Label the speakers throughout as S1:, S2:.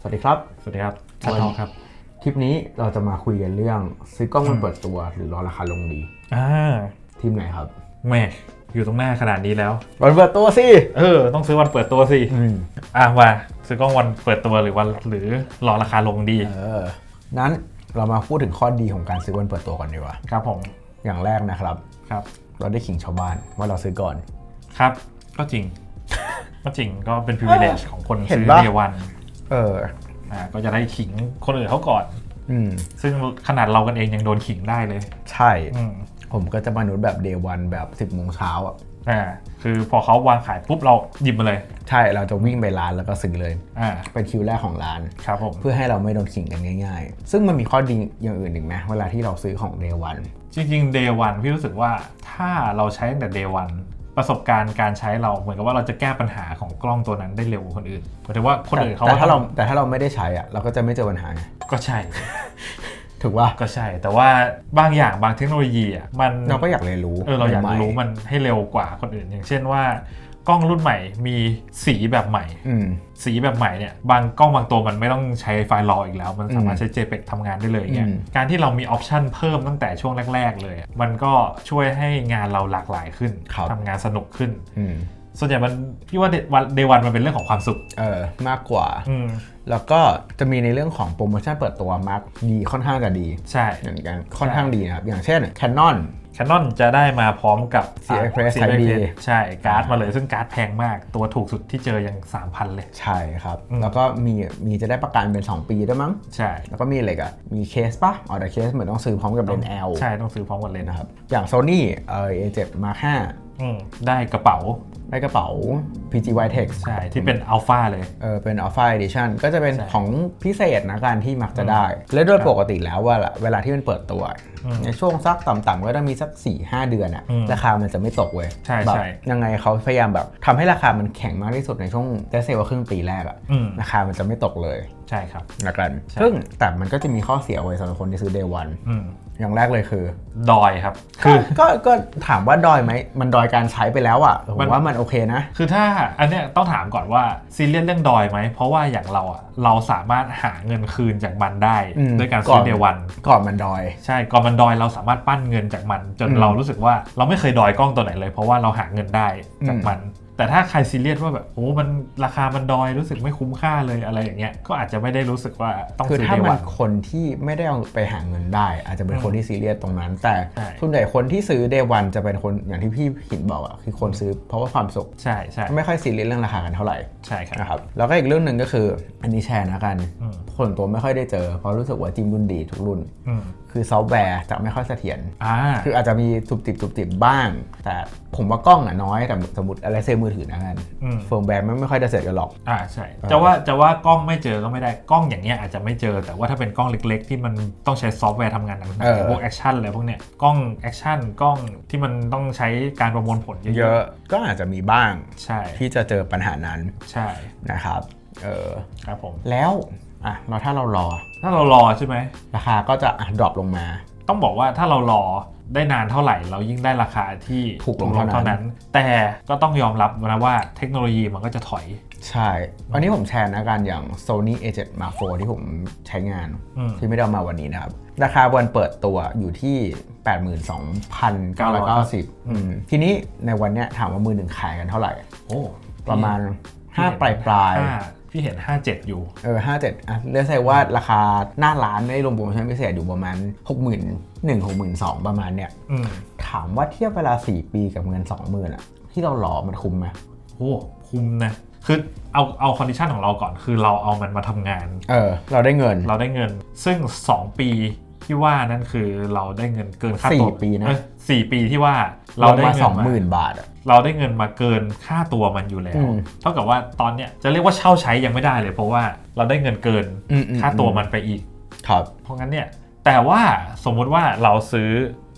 S1: สวัสดีครับ
S2: สวัสดีครับ
S1: ชัดทองครับ คลิปนี้เราจะมาคุยกันเรื่อง ซื้อกล้องมันเปิดตัวหรือรอราคาลงดี
S2: อ่า
S1: ทีมไหนครับ
S2: แม่อยู่ตรงหน้าขนาดนี้แล้ว
S1: วันเปิดตัวสิ
S2: เออ ต้องซื้อวันเปิดตัวสิ
S1: อืม
S2: อะว่าซื้อกล้องวันเปิดตัวหรือวันหรือรอราคาลงดี
S1: เออ นั้นเรามาพูดถึงข้อดีของการซื้อวันเปิดตัวก่อนดีกว่า
S2: ครับผม
S1: อย่างแรกนะครับ
S2: ครับ
S1: เราได้ขิงชาวบ้านว่าเราซื้อก่อน
S2: ครับ ก็จริง ก็จริง ก็เป็น privilege ของคน
S1: เห็น
S2: ซื้อ
S1: ปะ
S2: เดวัน
S1: เออ
S2: อ่าก็จะได้ขิงคนอื่นเขาก่อน
S1: อืม
S2: ซึ่งขนาดเรากันเองยังโดนขิงได้เลย
S1: ใช่
S2: อืม
S1: ผมก็จะมนุษย์แบบเดวันแบบ 10โมงเช้าอะ
S2: อ่าคือพอเขาวางขายปุ๊บเราหยิบมาเลย
S1: ใช่ เราจะวิ่งไปร้านแล้วก็ซื้อเลย
S2: อ่า
S1: เป็นคิวแรกของร้าน
S2: ครับผม
S1: เพื่อให้เราไม่โดนขิงกันง่ายๆ ซึ่งมันมีข้อดีอย่างอื่นอีกไหมเวลาที่เราซื้อของเดวัน
S2: จริงๆ day one พี่รู้สึกว่าถ้าเราใช้ตั้งแต่ day one ประสบการณ์การใช้เราเหมือนกับว่าเราจะแก้ปัญหาของกล้องตัวนั้นได้เร็วกว่าคนอื่นหมายถึงว่าคนอื่นเขา
S1: แต่ถ้าเรา
S2: ต้อง
S1: แต่ถ้าเราไม่ได้ใช้อะเราก็จะไม่เจอปัญหาไง
S2: ก็ใช่
S1: ถูกป่ะ
S2: ก็ใช่ แต่ว่าบางอย่างบางเทคโนโลยีอะมัน
S1: เราก็อยากเรียนรู้
S2: เออเราอยาก
S1: ใหม่ๆ
S2: รู้มันให้เร็วกว่าคนอื่น อย่างเช่นว่า กล้องรุ่นใหม่มีสีแบบใหม่
S1: อืม
S2: สีแบบใหม่เนี่ยบางกล้องบางตัวมันไม่ต้องใช้ไฟล์รออีกแล้ว มันสามารถใช้ JPEG ทำงานได้เลยเนี่ย
S1: อืม
S2: การที่เรามีออปชันเพิ่มตั้งแต่ช่วงแรก ๆ เลยอะมันก็ช่วยให้งานเราหลากหลายขึ้นทำงานสนุกขึ้น
S1: อืม
S2: ส่วนใหญ่มันพี่ว่าเดวันมันเป็นเรื่องของความสุข
S1: เออมากกว่า
S2: อืม
S1: แล้วก็จะมีในเรื่องของโปรโมชั่นเปิดตัวมากดีค่อนข้างจะดี
S2: ใช่
S1: เหมือนกันค่อนข้างดีนะครับ อย่างเช่น Canon
S2: Canon จะได้มาพร้อมกับ
S1: CF Express
S2: CF
S1: Type B
S2: Express ใช่ การ์ดมาเลยซึ่งการ์ดแพงมาก ตัวถูกสุดที่เจอยัง3,000 เลย
S1: ใช่ครับ
S2: อืม
S1: แล้วก็มีมีจะได้ประกันเป็น 2 ปีด้วยมั้ง
S2: ใช่
S1: แล้วก็มีอะไรกันมีเคสปะอ๋อแต่เคสเหมือนต้องซื้อพร้อมกับเลนส์ L
S2: ใช่ต้องซื้อพร้อมกันเลยนะ
S1: นะครับ อย่าง Sony เอ่อ A7 Mark
S2: อืมได้กระเป๋า
S1: 5ได้กระเป๋า PG Vitex
S2: ใช่ที่เป็นอัลฟาเลย
S1: เออเป็น Alpha Edition ก็จะเป็น
S2: ใช่
S1: ของพิเศษนะการที่มักจะได้ และโดยปกติแล้วว่าเวลาที่มันเปิดตัว
S2: อืม
S1: ในช่วงสักต่ำๆก็ต้องมีสัก4-5เดือนอะ
S2: อืม
S1: ราคามันจะไม่ตกเว้ย
S2: ใช่
S1: แบบ
S2: ใช่
S1: ยังไงเขาพยายามแบบทำให้ราคามันแข็งมากที่สุดในช่วงเดซเซลครึ่งปีแรกอะ
S2: อืม
S1: ราคามันจะไม่ตกเลย
S2: ใช่ครับ
S1: ละกัน
S2: ใช่
S1: ซึ่งแต่มันก็จะมีข้อเสียไว้สำหรับคนที่ซื้อ day one
S2: อืม
S1: อย่างแรกเลยคือ
S2: ดอยครับ
S1: คื
S2: คืออ
S1: ก็ก็ถามว่าดอยไหมมันดอยการใช้ไปแล้วอะผม
S2: มัน
S1: ว่ามันโอเคนะ
S2: คือถ้าอันเนี้ยต้องถามก่อนว่าซีเรียสเรื่องดอยไหม เพราะว่าอย่างเราอะเราสามารถหาเงินคืนจากมันได้
S1: อืม
S2: ด้วยการ
S1: ก่
S2: ซื้
S1: อ
S2: อนเดวัน
S1: ก่อนมันดอย
S2: ใช่ก่อนมันดอยเราสามารถปั้นเงินจากมัน จน
S1: อืม
S2: เรารู้สึกว่าเราไม่เคยดอยกล้องตัวไหนเลย เพราะว่าเราหาเงินได้จากมัน แต่ถ้าใครซีเรียสว่าแบบโอ้มันราคามันดอยรู้สึกไม่คุ้มค่าเลยอะไรอย่างเงี้ยก็อาจจะไม่ได้รู้สึกว่าต้อง
S1: คือ
S2: ซื้อ
S1: ถ้า
S2: เด
S1: มั
S2: วัน น
S1: คนที่ไม่ได้เอาไปหาเงินได้ อาจจะเป็นคนที่ซีเรียสตรงนั้น แต่
S2: ใช่
S1: ส่วนใหญ่คนที่ซื้อเดวันจะเป็นคนอย่างที่พี่หินบอกอะคือคนซื้อเพราะว่าความสุข
S2: ใช่ใช่
S1: ไม่ค่อยซีเรียสเรื่องราคากันเท่าไหร่
S2: ใช่ครับ
S1: นะครับแล้วก็อีกเรื่องหนึ่งก็คืออันนี้แชร์นะกัน
S2: อืม
S1: คนตัวไม่ค่อยได้เจอ เพราะรู้สึกว่าจิ้มรุ่นดีทุกรุ่น
S2: อืม
S1: คือซอฟต์แวร์จะไม่ค่อยเสถียร
S2: อ่า
S1: คืออาจจะมีตุบติบตุบติบบ้าง แต่ผมว่ากล้องอะน้อยแต่สมมติอะไรเซลมือถือนะกัน
S2: อืม
S1: เฟิร์มแวร์มันไม่ค่อยจะเสร็จกันหรอก
S2: อ่าใช่
S1: เออ
S2: จะว่าจะว่ากล้องไม่เจอก็ไม่ได้กล้องอย่างเงี้ยอาจจะไม่เจอแต่ว่าถ้าเป็นกล้องเล็ก ๆ ที่มันต้องใช้ซอฟต์แวร์ทำงานหนักๆอย่างพวกแอคชั่นอะไรพวกเนี้ยกล้องแอคชั่นกล้องที่มันต้องใช้การประมวลผลเย
S1: เย
S2: อะ
S1: อะก็อาจจะมีบ้าง
S2: ๆใช่
S1: ที่จะเจอปัญหานั้น
S2: ใช่
S1: นะครับเออ
S2: ครับผม
S1: แล้ว อะเราถ้าเรารอ
S2: ถ้าเรารอใช่ไหม
S1: ราคาก็จะดรอปลงมา
S2: ต้องบอกว่าถ้าเรารอได้นานเท่าไหร่ เรายิ่งได้ราคาที่
S1: ถูกลงเท่านั้น
S2: เท่านั้นแต่ก็ต้องยอมรับนะว่าเทคโนโลยีมันก็จะถอย
S1: ใช่อันนี้ผมแชร์นะกันอย่าง Sony A7 Mark IV ที่ผมใช้งาน
S2: อืม
S1: ที่ไม่ได้เอามาวันนี้นะครับ ราคาวันเปิดตัวอยู่ที่ 82,990อืมทีนี้ในวันเนี้ยถามว่ามือหนึ่งขายกันเท่าไหร่
S2: โอ้
S1: ประมาณ5ปลายปลายๆ
S2: ห้ พี่เห็น 57 อยู่
S1: เออห้าเจ็ดอะเรียกใช่ว่าราคาหน้าร้านไม่ได้รวมโปรโมชั่นพิเศษอยู่ประมาณ6 1 0 0 0 1 6 2 0 0 0ประมาณเนี้ย
S2: อืม
S1: ถามว่าเทียบเวลา 4 ปีกับเงิน 20,000อะที่เราหลอมันคุ้มไหม
S2: โอ้คุ้มนะ คือเอาเอาคอนดิชันของเราก่อน คือเราเอามันมาทำงาน
S1: เออ เราได้เงิน
S2: เราได้เงิน ซึ่ง 2 ปี ที่ว่านั่นคือเราได้เงินเกินค่า
S1: สี่
S2: ตัว
S1: ปีนะ
S2: เอ้ยสี่ปีที่ว่าเรา
S1: เรา
S2: ได้
S1: มา
S2: เงิน
S1: สอง
S2: มา
S1: หมื่นบาทอะ
S2: เราได้เงินมาเกินค่าตัวมันอยู่แล้
S1: อื
S2: ว
S1: ม
S2: เท่ากับว่าตอนเนี้ยจะเรียกว่าเช่าใช้ยังไม่ได้เลย เพราะว่าเราได้เงินเกิน
S1: อืมอืม
S2: ค่าตัวมันไปอีก
S1: ครับ
S2: เพราะงั้นเนี่ยแต่ว่าสมมุติว่าเราซื้อ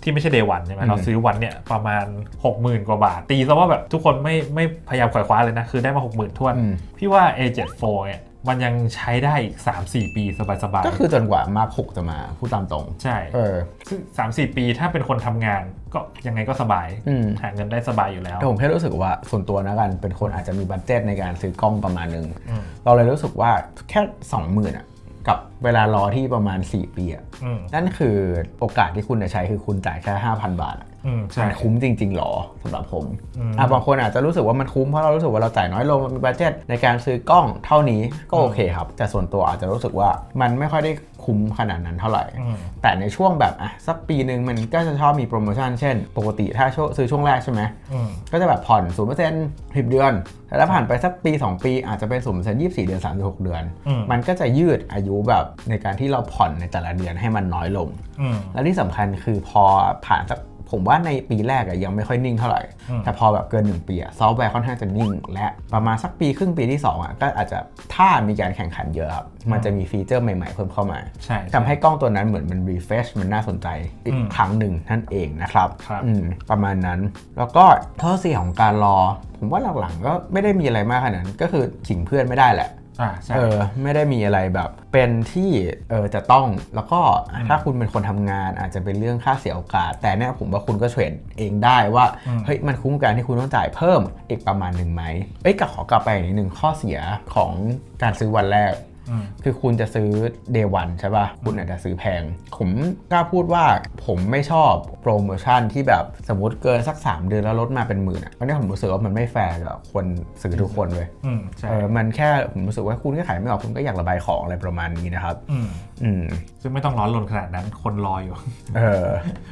S2: ที่ไม่ใช่เดวันใช่ไหม
S1: อืม
S2: เราซื้อวันเนี่ยประมาณ 60,000 กว่าบาท ตีซะว่าแบบทุกคนไม่ไม่พยายามขวายคว้าเลยนะ คือได้มา 60,000ทวน
S1: อืม
S2: พี่ว่า A74 เนี่ย มันยังใช้ได้อีก 3-4 ปีสบายๆ
S1: ก็คือจนกว่ามาร์คหกจะมาพูดตามตรง
S2: ใช่
S1: เออ
S2: ซึ่งสามสี่ปีถ้าเป็นคนทำงานก็ยังไงก็สบาย
S1: อืม
S2: หาเงินได้สบายอยู่แล้ว
S1: แต่ผมแค่รู้สึกว่าส่วนตัวนะกันเป็นคนอาจจะมีบัตเจ็ตในการซื้อกล้องประมาณหนึ่ง
S2: อืม
S1: เราเลยรู้สึกว่าแค่สองหมื่นอะ กับเวลารอที่ประมาณ 4 ปีอะ
S2: อืม
S1: นั่นคือโอกาสที่คุณจะใช้คือคุณจ่ายแค่ 5,000 บาทอะ
S2: อืมใช่
S1: มันคุ้มจริงๆหรอสำหรับผม
S2: อืม
S1: อะบางคนอาจจะรู้สึกว่ามันคุ้มเพราะเรารู้สึกว่าเราจ่ายน้อยลงมีบัตเจ็ตในการซื้อกล้องเท่านี้ก็โอเคครับ แต่ส่วนตัวอาจจะรู้สึกว่ามันไม่ค่อยได้คุ้มขนาดนั้นเท่าไหร่
S2: อืม
S1: แต่ในช่วงแบบอะสักปีหนึ่งมันก็จะชอบมีโปรโมชั่นเช่น ปกติถ้าช่วงซื้อช่วงแรกใช่ไหม
S2: อืม
S1: ก็จะแบบผ่อน0%สิบเดือนแต่ถ้าผ่านไปสักปี 2 ปีอาจจะเป็น0%ยี่สี่เดือน36เดือน
S2: อืม
S1: มันก็จะยืดอายุแบบในการที่เราผ่อนในแต่ละเดือนให้มันน้อยลง
S2: อืม
S1: และที่สำคัญคือพอผ่านสัก ผมว่าในปีแรกอะยังไม่ค่อยนิ่งเท่าไหร่
S2: อืม
S1: แต่พอแบบเกิน 1 ปีอะซอฟต์แวร์ค่อนข้างจะนิ่ง และประมาณสักปีครึ่งปีที่ 2อะก็อาจจะถ้ามีการแข่งขันเยอะครับมันจะมีฟีเจอร์ใหม่ๆเพิ่มเข้ามา
S2: ใช่
S1: ทำให้กล้องตัวนั้นเหมือนมันรีเฟรชมันน่าสนใจอีก
S2: อืม
S1: ครั้งหนึ่งนั่นเองนะครับ
S2: ครับ
S1: อืมประมาณนั้น แล้วก็ข้อเสียของการรอ ผมว่าหลังๆก็ไม่ได้มีอะไรมากขนาดนั้นก็คือขิงเพื่อนไม่ได้แหละ
S2: อ่าใช่
S1: เออไม่ได้มีอะไรแบบเป็นที่เออจะต้องแล้วก็ถ้าคุณเป็นคนทำงานอาจจะเป็นเรื่องค่าเสียโอกาส แต่เนี่ยผมว่าคุณก็เทรดเองได้ว่า
S2: อืม
S1: เฮ้ยมันคุ้มกันที่คุณต้องจ่ายเพิ่มอีกประมาณหนึ่งไหมเอ้ยกลับขอกลับไปอีกนิดหนึ่งข้อเสียของการซื้อวันแรก
S2: อืม
S1: คือคุณจะซื้อ day one ใช่ป่ะ คุณอาจจะซื้อแพง ผมกล้าพูดว่าผมไม่ชอบโปรโมชั่นที่แบบสมมติเกินสัก 3 เดือนแล้วลดมาเป็นหมื่นอะอันนี้ผมรู้สึกว่ามันไม่แฟร์กับคนซื้อทุกคนเลย
S2: อืมใช่
S1: เออมันแค่ผมรู้สึกว่าคุณก็ขายไม่ออกคุณก็อยากระบายของอะไรประมาณนี้นะครับ
S2: อืม
S1: อืม
S2: ซึ่งไม่ต้องร้อนรนขนาดนั้นคนรออยู่
S1: เออ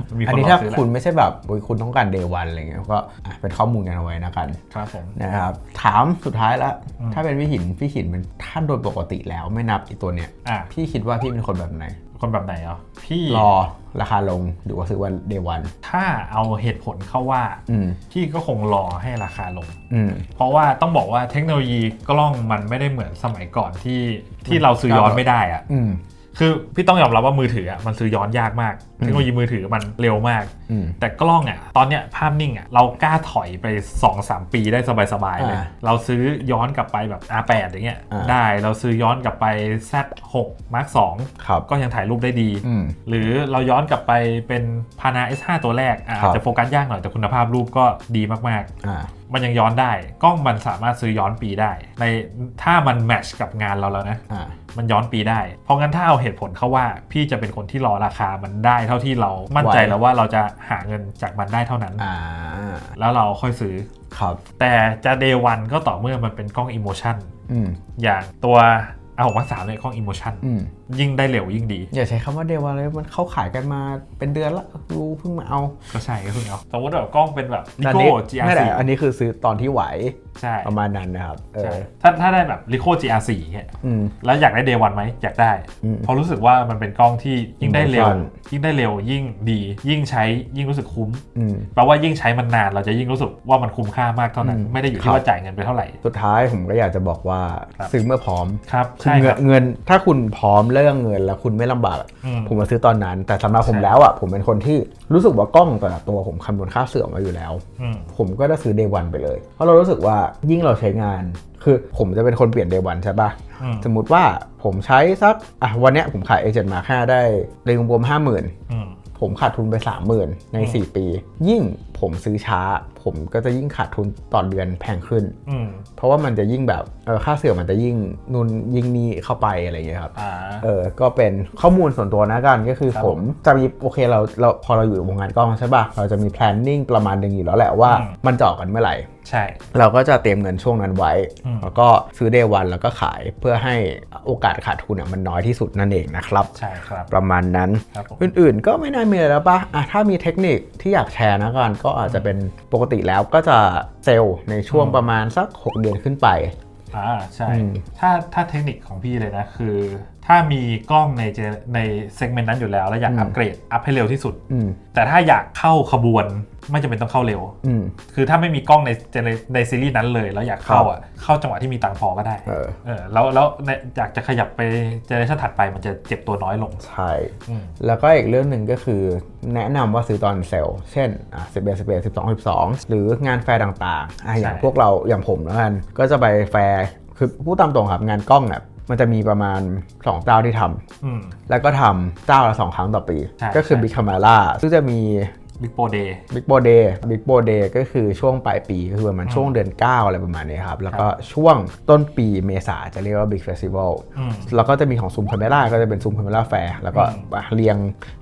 S2: มันมีค
S1: อัน
S2: น
S1: นี้
S2: รอ
S1: ถ้า
S2: ซื้อแห
S1: คุณ
S2: ละ
S1: ไม่ใช่แบบโอ้ยคุณต้องการ day one อะไรเงี้ยก็อะเป็นข้อมูลกันเอาไว้นะกัน
S2: ครับผม
S1: นะครับถามสุดท้ายแล้ว
S2: อืม
S1: ถ้าเป็นพี่หินพี่หินมันท่านโดยปกติแล้วไม่นับไอีตัวเนี้ย
S2: อะ
S1: พี่คิดว่าพี่เป็นคนแบบไหน
S2: คนแบบไหนอะพี่
S1: รอราคาลงหรือว่าซื้อวันเดวัน
S2: ถ้าเอาเหตุผลเข้าว่า
S1: อืม
S2: พี่ก็คงรอให้ราคาลง
S1: อืม
S2: เพราะว่าต้องบอกว่าเทคโนโลยีกล้องมันไม่ได้เหมือนสมัยก่อนที่ที่เราซื้อย้อนไม่ได้อะ
S1: อืม
S2: คือพี่ต้องยอมรับว่ามือถืออะมันซื้อย้อนยากมากเทคโนโลยีมือถือมันเร็วมาก
S1: อืม
S2: แต่กล้องอะตอนเนี้ยภาพนิ่งอะเรากล้าถอยไป 2-3 ปีได้สบายๆเลย
S1: อ่า
S2: เราซื้อย้อนกลับไปแบบ R8 อย่างเงี้ย
S1: อ่า
S2: ได้เราซื้อย้อนกลับไป Z6 Mark
S1: ครับ
S2: 2ก็ยังถ่ายรูปได้ดี
S1: อืม
S2: หรือเราย้อนกลับไปเป็นพานา S5 ตัวแรกอะ
S1: ครับ
S2: อาจจะโฟกัสยากหน่อยแต่คุณภาพรูปก็ดีมาก
S1: อ่า
S2: ๆ มันยังย้อนได้ กล้องมันสามารถซื้อย้อนปีได้ ในถ้ามันแมทช์กับงานเราแล้วนะ
S1: อ่า
S2: มันย้อนปีได้ เพราะงั้นถ้าเอาเหตุผลเข้าว่า พี่จะเป็นคนที่รอราคามันได้เท่าที่เรามั่นใจ
S1: ไว้
S2: แล้วว่าเราจะหาเงินจากมันได้เท่านั้น
S1: อ่า
S2: แล้วเราค่อยซื้อ
S1: ครับ
S2: แต่จะเดวันก็ต่อเมื่อมันเป็นกล้องอิโมชัน
S1: อืม
S2: อย่างตัวเอาของมาสามเลยกล้องอิโมชัน
S1: อืม
S2: ยิ่งได้เร็วยิ่งดี
S1: อย่าใช้คำว่าเดวันเลยมันเข้าขายกันมาเป็นเดือนละรู้เพิ่งมาเอา
S2: ก็ใช่ก็เพิ่งเอาสมมติแบบกล้องเป็นแบบ
S1: อัน
S2: Ricoh
S1: นี้
S2: GR4
S1: ไม่แหละอันนี้คือซื้อตอนที่ไหว
S2: ใช่
S1: ประมาณนั้นนะครับเอ
S2: ใช่
S1: อ
S2: ถ้าถ้าได้แบบ Ricoh GR4 เนี่ย
S1: อืม
S2: แล้วอยากได้ Day One ไหมอยากได้
S1: อืม
S2: เพราะรู้สึกว่ามันเป็นกล้องที่ยิ่งได้เร็ว
S1: Motion
S2: ยิ่งได้เร็วยิ่งดี ยิ่งใช้ยิ่งรู้สึกคุ้ม
S1: อืม
S2: แปลว่ายิ่งใช้มันนานเราจะยิ่งรู้สึกว่ามันคุ้มค่ามากเท่านั้น
S1: อืม
S2: ไม่ได้อยู่
S1: ค
S2: ที่
S1: รับ
S2: ว่าจ่ายเงินไปเท่าไหร่
S1: สุดท้ายผมก็อยากจะบอกว่า
S2: ครับ
S1: ซื้อเมื่อพร้อม
S2: ครับ
S1: คือ
S2: ใช่
S1: เงิ
S2: คนรับ
S1: เงินถ้าคุณพร้อมเรื่องเงินแล้วคุณไม่ลำบากอะ
S2: อืม
S1: ผมมาซื้อตอนนั้น แต่สำหรับผม
S2: ใช่
S1: แล้วอะผมเป็นคนที่รู้สึกว่ากล้องแต่ละตัวผมคำนวณค่าเสื่อมมาอยู่แล้ว
S2: อืม
S1: ผมก็จะซื้อ day one ไปเลย เพราะเรารู้สึกว่ายิ่งเราใช้งานคือผมจะเป็นคนเปลี่ยน day one ใช่ปะ
S2: อืม
S1: สมมุติว่าผมใช้สักอะวันเนี้ยผมขาย a อมาค่าได้ในรวมๆห้าหมื่น
S2: อืม
S1: ผมขาดทุนไป 30,000 ใน 4 ปี ยิ่งผมซื้อช้า ผมก็จะยิ่งขาดทุนต่อเดือนแพงขึ้น
S2: อืม
S1: เพราะว่ามันจะยิ่งแบบเออค่าเสื่อมมันจะยิ่งนุนยิ่งนี้เข้าไปอะไรอย่างเงี้ยครับ
S2: อ่า
S1: เออก็เป็นข้อมูลส่วนตัวนะกันก็คือ
S2: ครับ
S1: ผมจะมีโอเคเราเราพอเราอยู่วงการกล้องใช่ป่ะเราจะมี planning ประมาณหนึ่งอยู่แล้วแหละว่า
S2: อืม
S1: มันจะออกกันเมื่อไหร่
S2: ใช่
S1: เราก็จะเตรียมเงินช่วงนั้นไว้
S2: อืม
S1: แล้วก็ซื้อเดวันแล้วก็ขายเพื่อให้โอกาสขาดทุนอะมันน้อยที่สุดนั่นเองนะครับ
S2: ใช่ครับ
S1: ประมาณนั้น
S2: ครับผม
S1: อื่นๆก็ไม่น่ามีอะไรแล้วปะอะถ้ามีเทคนิคที่อยากแชร์นะกันก็อาจจะเป็นปกติแล้วก็จะเซลล์ในช่วง
S2: อืม
S1: ประมาณสัก 6 เดือนขึ้นไป
S2: อ่าใช่
S1: อืม
S2: ถ้าถ้าเทคนิคของพี่เลยนะคือ ถ้ามีกล้องในเจในเซกเมนต์นั้นอยู่แล้ว แล้วอยาก
S1: อืม
S2: อัปเกรดอัพให้เร็วที่สุด
S1: อืม
S2: แต่ถ้าอยากเข้าขบวนไม่จำเป็นต้องเข้าเร็ว
S1: อืม
S2: คือถ้าไม่มีกล้องในเจในในซีรีส์นั้นเลย แล้วอยากเข้าอะเข้าจังหวะที่มีตังค์พอก็ได้
S1: เออ
S2: เออแล้วแล้วในอยากจะขยับไปเจเนอเรชันถัดไปมันจะเจ็บตัวน้อยลง
S1: ใช่
S2: อืม
S1: แล้วก็อีกเรื่องหนึ่งก็คือแนะนำว่าซื้อตอนเซลล์เช่นอะ11 11 12 12หรืองานแฟร์ต่างๆอะอย่าง
S2: ใช่
S1: พวกเราอย่างผมแล้วกันก็จะไปแฟร์คือพูดตามตรงครับงานกล้องเนี่ย มันจะมีประมาณ 2 เจ้าที่ทำ
S2: อืม
S1: แล้วก็ทำเจ้าละ2ครั้งต่อปี
S2: ใช่
S1: ก็คือ
S2: ใช่
S1: Big Camera ซึ่งจะมี
S2: บิ๊กโปเดย์
S1: Big b o Day Big b o Day ก็คือช่วงปลายปีก็คือประมาณช่วงเดือน 9 อะไรประมาณนี้ครับ แล้วก็ช่วงต้นปีเมษาจะเรียกว่า Big Festival
S2: อืม
S1: แล้วก็จะมีของซูมคาเมล่าก็จะเป็นซูมคาเมล่าแฟร์แล้วก็
S2: อืม
S1: เรียง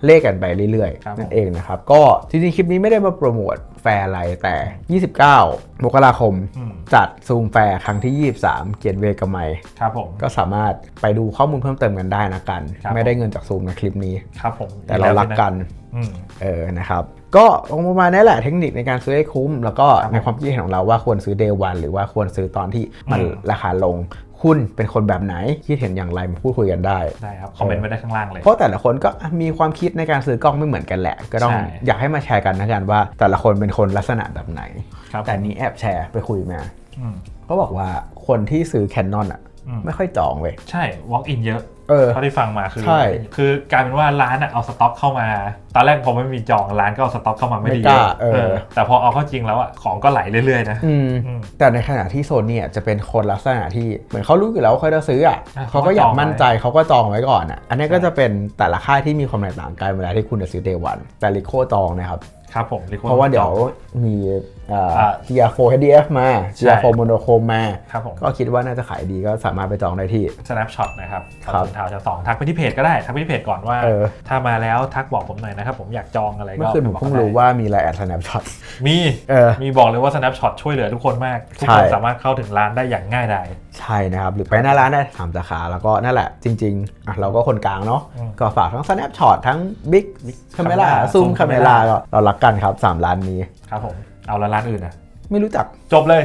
S1: เลขกันไปเรื่อย
S2: ครับ
S1: ๆนั่นเองนะครับ ก็จริงๆ คลิปนี้ไม่ได้มาโปรโมทแฟร์อะไรแต่ 29 มกราคม
S2: อืม
S1: จัดซูมแฟร์ครั้งที่ 23 เกียรติเวกบไมย
S2: ครับผม
S1: ก็สามารถไปดูข้อมูลเพิ่มเติมกันได้นะกัน
S2: ครับ
S1: ไม่ได้เงินจากซูมในคลิปนี้
S2: ครับผม
S1: แต่เรารักกัน
S2: อืม
S1: เออ นะครับ ก็ประมาณนี้แหละเทคนิคในการซื้อให้คุ้ม แล้วก็
S2: ครับผม
S1: ในความคิดเห็นของเราว่าควรซื้อ day one หรือว่าควรซื้อตอนที่มัน
S2: อืม
S1: ราคาลง คุณเป็นคนแบบไหน คิดเห็นอย่างไรมาพูดคุยกันได้
S2: ได้ครับ คอมเมนต์ไว้ได้ข้างล่างเลย
S1: เพราะแต่ละคนก็มีความคิดในการซื้อกล้องไม่เหมือนกันแหละ ก็ต้อง
S2: ใช่
S1: อยากให้มาแชร์กันนะกันว่า แต่ละคนเป็นคนลักษณะแบบไหน
S2: ครับ
S1: แต่นี้แอบแชร์ไปคุยมา
S2: อืม
S1: ก็บอกว่าคนที่ซื้อแคนนอนอะ
S2: อืม
S1: ไม่ค่อยจองเว้ย
S2: ใช่ walk in เยอะ
S1: เออ
S2: เท่าที่ฟังมาคือ
S1: ใช่
S2: คือกลายเป็นว่าร้านอะเอาสต็อกเข้ามา ตอนแรกพอไม่มีจองร้านก็เอาสต็อกเข้ามาไม่ได้
S1: ไม่
S2: เย
S1: กล้า
S2: อะ
S1: เออ
S2: แต่พอเอาเข้าจริงแล้วอะของก็ไหลเรื่อยๆนะ
S1: อืม
S2: อืม
S1: แต่ในขณะที่โซนเนี่ยจะเป็นคนลักษณะที่เหมือนเขารู้อยู่แล้วว่าเขาจะซื้ออะ
S2: อะ
S1: เขาก็อยาก
S2: เขาก็จองไว้
S1: มั่นใจเขาก็จองไว้ก่อนอะอันนี้ก็จะเป็นแต่ละค่ายที่มีความแตกต่างกันเวลาที่คุณจะซื้อเดวันแต่ลิโคจองนะครับ
S2: ครับผมลิโคน
S1: เพราะว่าเดี๋ยวมี เอ่อ
S2: อ่า
S1: GR4 HDF มา GR4 Monochrome มา
S2: ครับผม
S1: ก็คิดว่าน่าจะขายดีก็สามารถไปจองได้ที่
S2: snapshot นะครับ
S1: ครับ
S2: ตอนทาวชั้นสองทักไปที่เพจก็ได้ ทักไปที่เพจก่อนว่า
S1: เออ
S2: ถ้ามาแล้วทักบอกผมหน่อยนะครับ ผมอยากจองอะไรก็
S1: เมื่อคืนผม
S2: บอก
S1: เพิ่ง
S2: ได้
S1: รู้ว่ามีไลน์แอด Snapshot
S2: มี
S1: เออ
S2: มีบอกเลยว่า snapshot ช่วยเหลือทุกคนมาก ทุก
S1: ใช่
S2: คนสามารถเข้าถึงร้านได้อย่างง่ายดาย
S1: ใช่นะครับ หรือไปหน้าร้านได้สามสาขาแล้วก็นั่นแหละจริงๆอะเราก็คนกลางเนาะ
S2: อืม
S1: ก็ฝากทั้ง Snapshot ทั้ง Big Camera
S2: Camera
S1: Zoom
S2: Zoom
S1: Camera
S2: Camera
S1: ก็เรารักกันครับ3ร้านนี้
S2: ครับผม เอาแล้วร้านอื่นนะ
S1: ไม่รู้จัก
S2: จบเลย